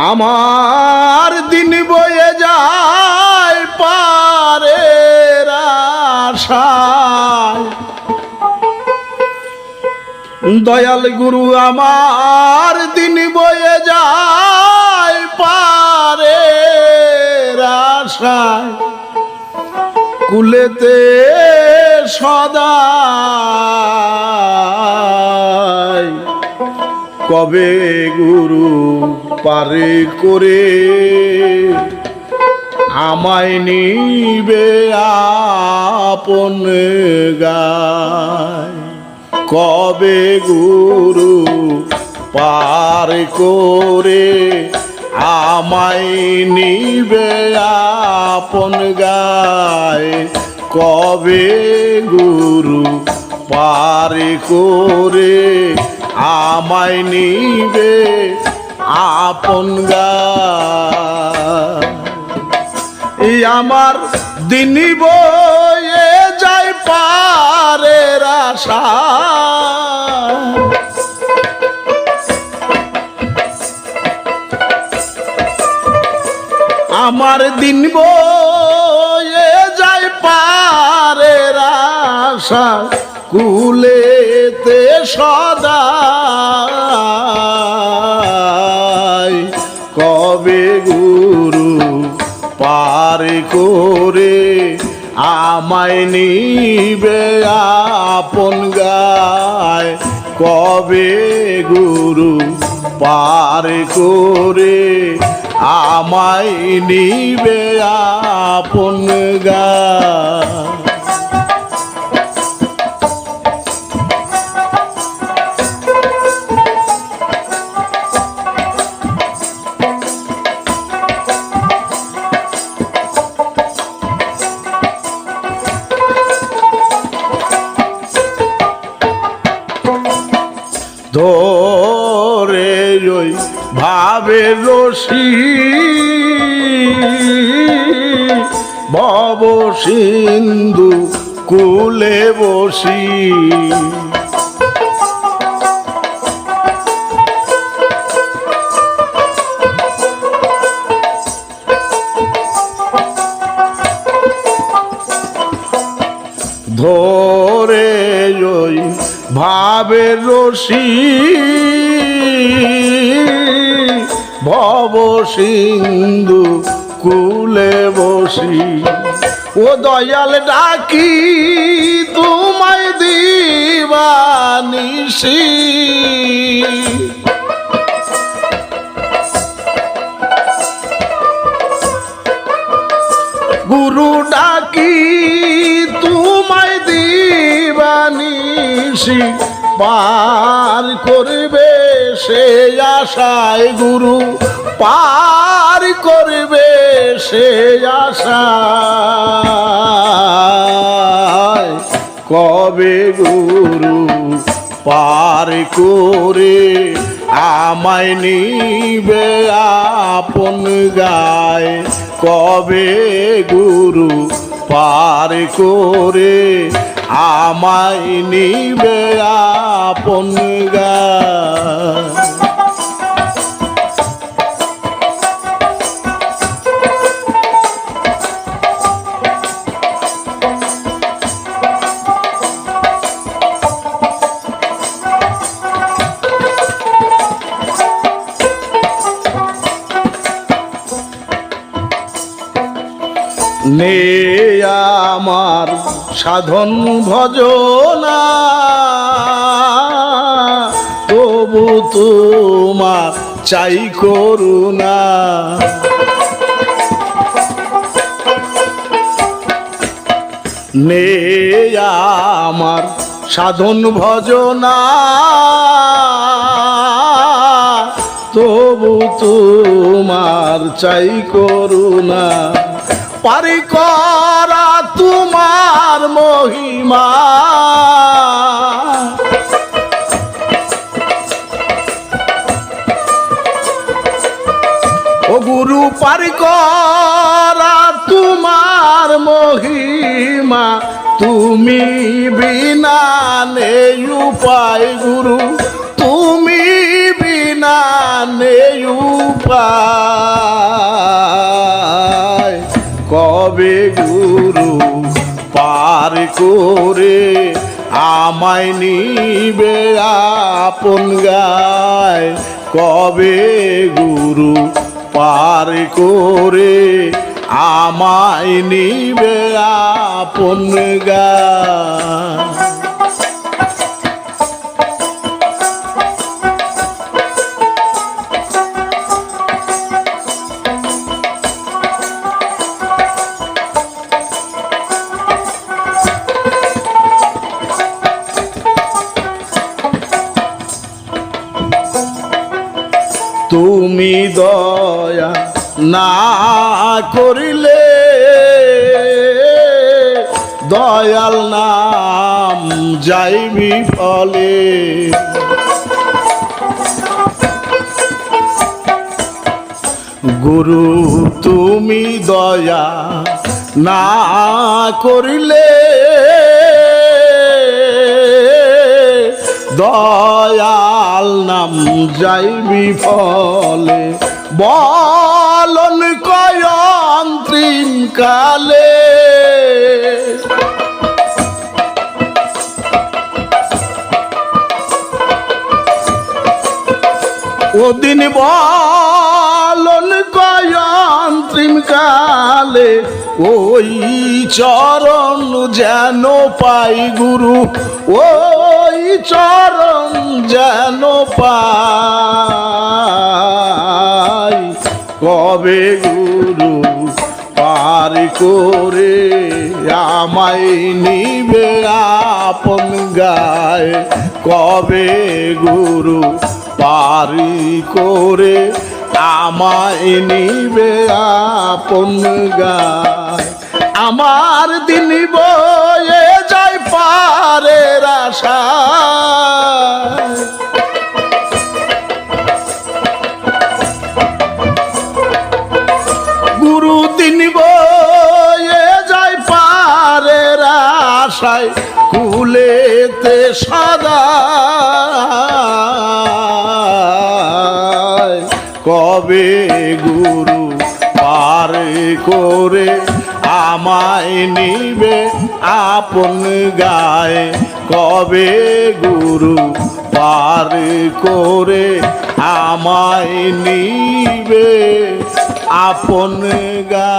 আমার দিন বয়ে যায় পারে দয়াল গুরু আমার দিন বয়ে যায় পারে কুলেতে সদাই কবে গুরু পারে করে আমায় নিবে আপন গায়? কবে গুরু পার করে আমায় নিবে আপন গায়? কবে গুরু পার করে আমায় নিবে আপন এই আমার দিন বয়ে যায় পারের আশা। আমার দিন বয়ে যায় পারের আশা। কুলেতে সদা পার করে আমায় নিবে আপন গায়। কবে গুরু পার করে আমায় নিবে আপন গায়? ধরে ওই ভাবে রশি। ভব সিন্ধু কুলে বসি। ধরে ভাবে রশি। ভব সিন্ধু কুলে বসি। ও দয়াল ডাকি, তোমায় দিবানিসি গুরু ডাকি, তোমায় দিবানিসি পার করবে সে আশায় গুরু, পার করবে সে আশায়। কবে গুরু পার করে আমায় নিবে আপন গায়? কবে গুরু পার করে আমায় নিবে আপন গায় নে আমার সাধন ভজনা। চাই করুণা। নে আমার সাধন ভজনা। তবু তোমার চাই করুণা। পারি করা তোমার মহিমা। পারি করা তোমার মহিমা, তুমি বিনা নেই উপায় গুরু, তুমি বিনা নেই উপায়। কবে গুরু পার করে আমায় নিবে আপন গায়? কবে গুরু পার করে আমায় নিবে আপন গায় তুমি দয়া না করিলে দয়াল নাম যাইবি ফলে। গুরু তুমি দয়া না করিলে দয়াল নাম যাইবি ফলে বলন কয়ন্ত্রিম কালে। ওদিন বলন কয়ন্ত্রিম কালে, ওই চরণ যেন পাই গুরু ওই চরণ যেন পাই। কবে গুরু পার করে আমায় নিবে আপন গায়? কবে গুরু পারি করে আমায় নিবে আপন গায়? আমার দিন বয়ে আশায় কুলেতে সাদা। কবে গুরু পার করে আমায় নিবে আপন গায়ে? কবে গুরু পার করে আমায় নিবে আপন গা